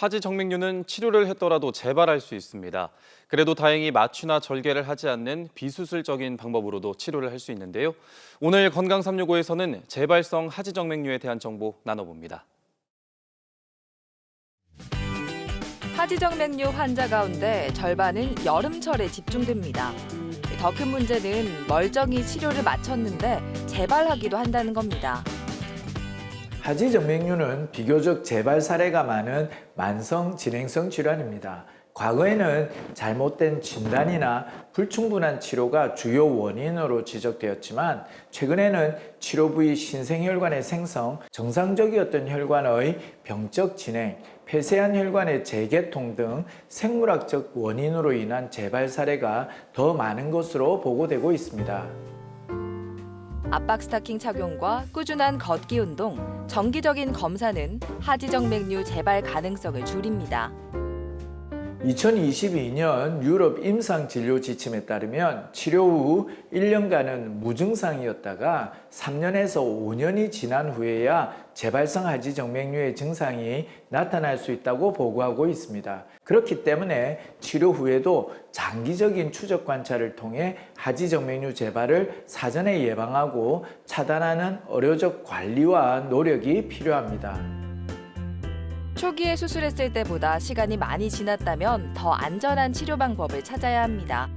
하지 정맥류는 치료를 했더라도 재발할 수 있습니다. 그래도 다행히 마취나 절개를 하지 않는 비수술적인 방법으로도 치료를 할 수 있는데요. 오늘 건강 365에서는 재발성 하지 정맥류에 대한 정보 나눠봅니다. 하지정맥류 환자 가운데 절반은 여름철에 집중됩니다. 더 큰 문제는 멀쩡히 치료를 마쳤는데 재발하기도 한다는 겁니다. 하지정맥류는 비교적 재발 사례가 많은 만성 진행성 질환입니다. 과거에는 잘못된 진단이나 불충분한 치료가 주요 원인으로 지적되었지만 최근에는 치료 부위 신생혈관의 생성, 정상적이었던 혈관의 병적 진행, 폐쇄한 혈관의 재개통 등 생물학적 원인으로 인한 재발 사례가 더 많은 것으로 보고되고 있습니다. 압박 스타킹 착용과 꾸준한 걷기 운동, 정기적인 검사는 하지정맥류 재발 가능성을 줄입니다. 2022년 유럽 임상 진료 지침에 따르면 치료 후 1년간은 무증상이었다가 3년에서 5년이 지난 후에야 재발성 하지 정맥류의 증상이 나타날 수 있다고 보고하고 있습니다. 그렇기 때문에 치료 후에도 장기적인 추적 관찰을 통해 하지 정맥류 재발을 사전에 예방하고 차단하는 의료적 관리와 노력이 필요합니다. 초기에 수술했을 때보다 시간이 많이 지났다면 더 안전한 치료 방법을 찾아야 합니다.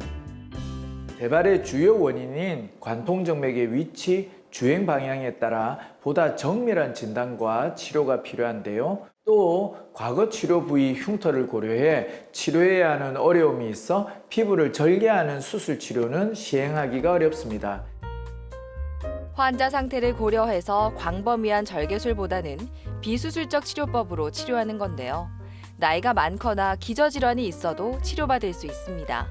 재발의 주요 원인인 관통정맥의 위치, 주행 방향에 따라 보다 정밀한 진단과 치료가 필요한데요. 또 과거 치료 부위 흉터를 고려해 치료해야 하는 어려움이 있어 피부를 절개하는 수술 치료는 시행하기가 어렵습니다. 환자 상태를 고려해서 광범위한 절개술보다는 비수술적 치료법으로 치료하는 건데요. 나이가 많거나 기저질환이 있어도 치료받을 수 있습니다.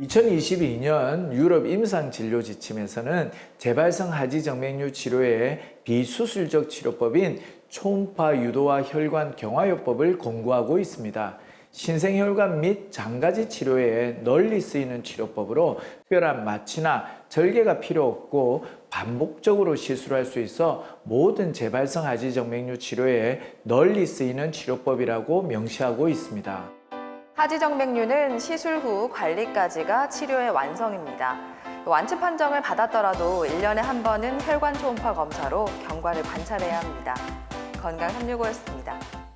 2022년 유럽 임상 진료 지침에서는 재발성 하지 정맥류 치료의 비수술적 치료법인 초음파 유도와 혈관 경화요법을 권고하고 있습니다. 신생혈관 및 장가지 치료에 널리 쓰이는 치료법으로 특별한 마취나 절개가 필요 없고 반복적으로 시술할 수 있어 모든 재발성 하지 정맥류 치료에 널리 쓰이는 치료법이라고 명시하고 있습니다. 하지정맥류는 시술 후 관리까지가 치료의 완성입니다. 완치 판정을 받았더라도 1년에 한 번은 혈관 초음파 검사로 경과를 관찰해야 합니다. 건강 365였습니다.